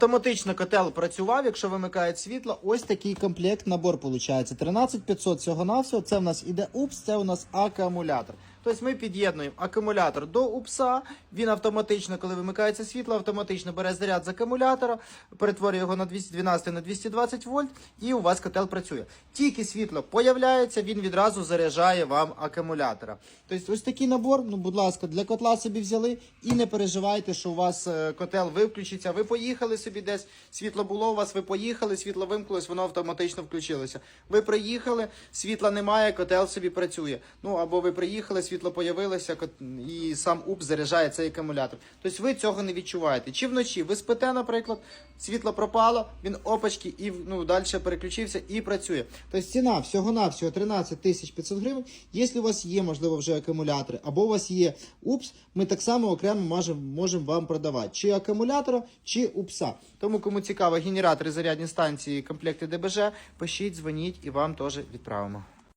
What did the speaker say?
автоматично котел працював, якщо вимикають світло, ось такий комплект набор виходить. 13500 всього навсього Це в нас іде УПС, це у нас акумулятор. Тобто ми під'єднуємо акумулятор до УПСа. Він автоматично, коли вимикається світло, автоматично бере заряд з акумулятора, перетворює його на 212 на 220 вольт, і у вас котел працює. Тільки світло появляється, він відразу заряджає вам акумулятора. Тобто, ось такий набор, ну, будь ласка, для котла собі взяли і не переживайте, що у вас е, котел виключиться. Ви поїхали собі десь, світло було у вас, ви поїхали, світло вимкнулось, воно автоматично включилося. Ви приїхали, світла немає, котел собі працює. Ну або ви приїхали, світло появилося, і сам УП заряджає цей акумулятор. Тобто ви цього не відчуваєте. Чи вночі ви спите, наприклад, світло пропало, він опачки і ну, далі переключився і працює. Тобто ціна всього-навсього 13 тисяч 500 гривень. Якщо у вас є, можливо, вже акумулятори, або у вас є УПС, ми так само окремо можемо можем вам продавати. Чи акумулятора, чи УПСа. Тому, кому цікаво, генератори, зарядні станції, комплекти ДБЖ, пишіть, дзвоніть і вам теж відправимо.